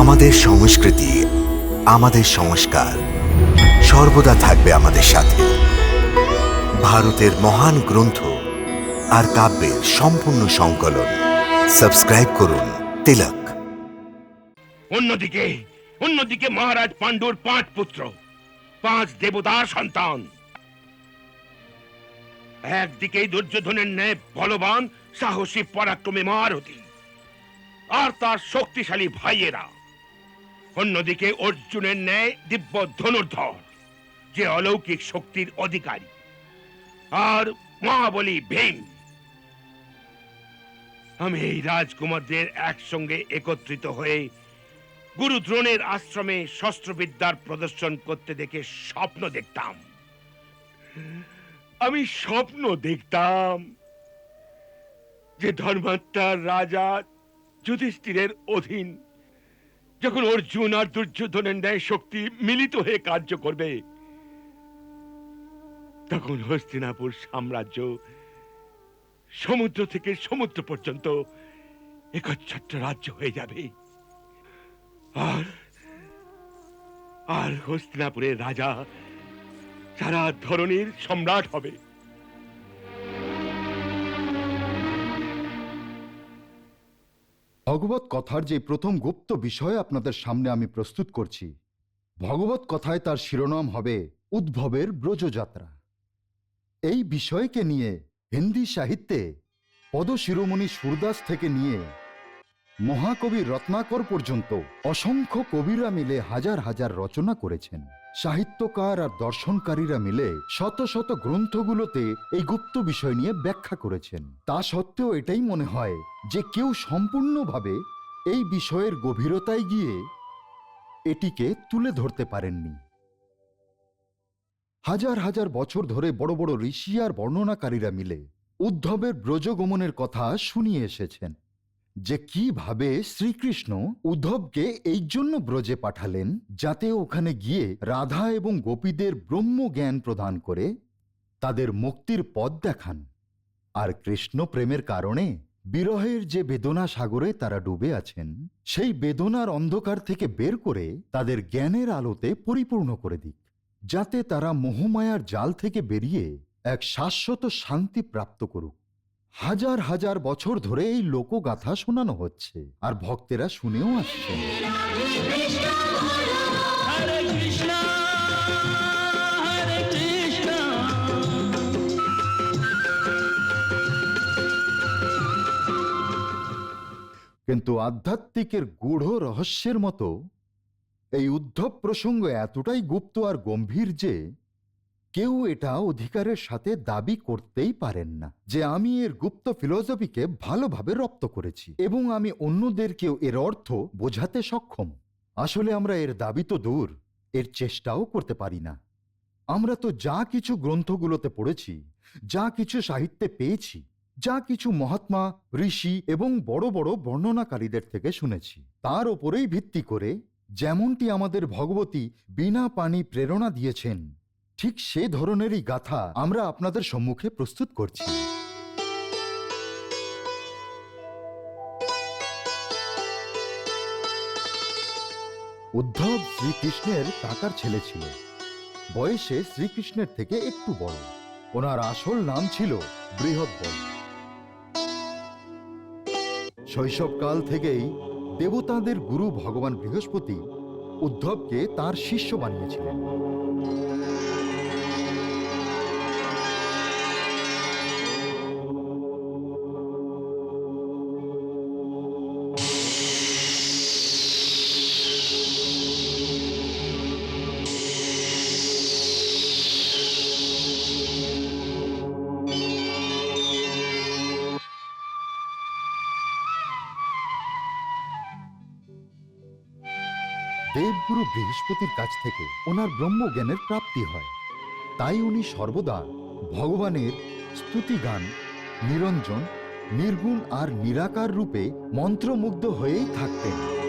আমাদের সংস্কৃতি, আমাদের সংস্কার সর্বদা থাকবে আমাদের সাথে। ভারতের মহান গ্রন্থ আর কাব্যের সম্পূর্ণ সংকলন। সাবস্ক্রাইব করুন তিলক। অন্যদিকে অন্যদিকে মহারাজ পাণ্ডুর পাঁচ পুত্র পাঁচ দেবতার সন্তান। একদিকে দুর্যোধনের ন্যায় বলবান, সাহসী, পরাক্রমে মহারথী আর তার শক্তিশালী ভাইয়েরা। অন্যদিকে অর্জুনের ন্যায় দিব্য ধনুর্ধর, যে অলৌকিক শক্তির অধিকারী। আর মহাবলী ভীম। আমি এই রাজকুমারদের একসঙ্গে একত্রিত হয়ে গুরু দ্রোণের আশ্রমে শস্ত্রবিদ্যার প্রদর্শন করতে দেখে স্বপ্ন দেখতাম। আমি স্বপ্ন দেখতাম যে ধর্মাত্মার রাজা যুধিষ্ঠিরের অধীন যখন অর্জুন আর দুর্যোধনের ন্যায় শক্তি মিলিত হয়ে কার্য করবে, তখন হস্তিনাপুর সাম্রাজ্য সমুদ্র থেকে সমুদ্র পর্যন্ত একচ্ছত্র রাজ্য হয়ে যাবে। আর আর হস্তিনাপুরের রাজা সারা ধরনের সম্রাট হবে। ভগবত কথার যে প্রথম গুপ্ত বিষয় আপনাদের সামনে আমি প্রস্তুত করছি। ভগবত কথায় তার শিরোনাম হবে উদ্ভবের ব্রজযাত্রা। এই বিষয়কে নিয়ে হিন্দি সাহিত্যে পদশিরোমণি সুরদাস থেকে নিয়ে মহাকবি রত্নাকর পর্যন্ত অসংখ্য কবিরা মিলে হাজার হাজার রচনা করেছেন। সাহিত্যকার আর দর্শনকারীরা মিলে শত শত গ্রন্থগুলোতে এই গুপ্ত বিষয় নিয়ে ব্যাখ্যা করেছেন। তা সত্ত্বেও এটাই মনে হয় যে কেউ সম্পূর্ণভাবে এই বিষয়ের গভীরতায় গিয়ে এটিকে তুলে ধরতে পারেননি। হাজার হাজার বছর ধরে বড় বড় ঋষি আর বর্ণনাকারীরা মিলে উদ্ধবের ব্রজগমনের কথা শুনিয়ে এসেছেন। যে কীভাবে শ্রীকৃষ্ণ উদ্ধবকে এই জন্য ব্রজে পাঠালেন যাতে ওখানে গিয়ে রাধা এবং গোপীদের ব্রহ্ম জ্ঞান প্রদান করে তাদের মুক্তির পথ দেখান। আর কৃষ্ণ প্রেমের কারণে বিরহের যে বেদনা সাগরে তারা ডুবে আছেন, সেই বেদনার অন্ধকার থেকে বের করে তাদের জ্ঞানের আলোতে পরিপূর্ণ করে দিক, যাতে তারা মোহমায়ার জাল থেকে বেরিয়ে এক শাশ্বত শান্তি প্রাপ্ত করুক। হাজার হাজার বছর ধরে এই লোকগাথা শোনানো হচ্ছে, আর ভক্তেরা শুনেও Krishna. কিন্তু আধ্যাত্মিকের গূঢ় রহস্যের মতো এই উদ্ধব প্রসঙ্গ এতটাই গুপ্ত আর গম্ভীর যে কেউ এটা অধিকারের সাথে দাবি করতেই পারেন না যে আমি এর গুপ্ত ফিলসফিকে ভালোভাবে রপ্ত করেছি এবং আমি অন্যদেরকেও এর অর্থ বোঝাতে সক্ষম। আসলে আমরা এর দাবি তো দূর, এর চেষ্টাও করতে পারি না। আমরা তো যা কিছু গ্রন্থগুলোতে পড়েছি, যা কিছু সাহিত্যে পেয়েছি, যা কিছু মহাত্মা, ঋষি এবং বড় বড় বর্ণনাকারীদের থেকে শুনেছি, তার ওপরেই ভিত্তি করে যেমনটি আমাদের ভগবতী বিনা পানি প্রেরণা দিয়েছেন ঠিক সে ধরনেরই গাথা আমরা আপনাদের সম্মুখে প্রস্তুত করছি। উদ্ধব শ্রীকৃষ্ণের কাকার ছেলে ছিল। বয়সে শ্রীকৃষ্ণের থেকে একটু বড়। ওনার আসল নাম ছিল বৃহৎবল শৈশবকাল থেকেই দেবতাদের গুরু ভগবান বৃহস্পতি উদ্ধবকে তার শিষ্য বানিয়েছিলেন। দেবগুরু বৃহস্পতির কাছ থেকে ওনার ব্রহ্মজ্ঞানের প্রাপ্তি হয়। তাই উনি সর্বদা ভগবানের স্তুতিগান, নিরঞ্জন, নির্গুণ আর নিরাকার রূপে মন্ত্রমুগ্ধ হয়েই থাকতেন।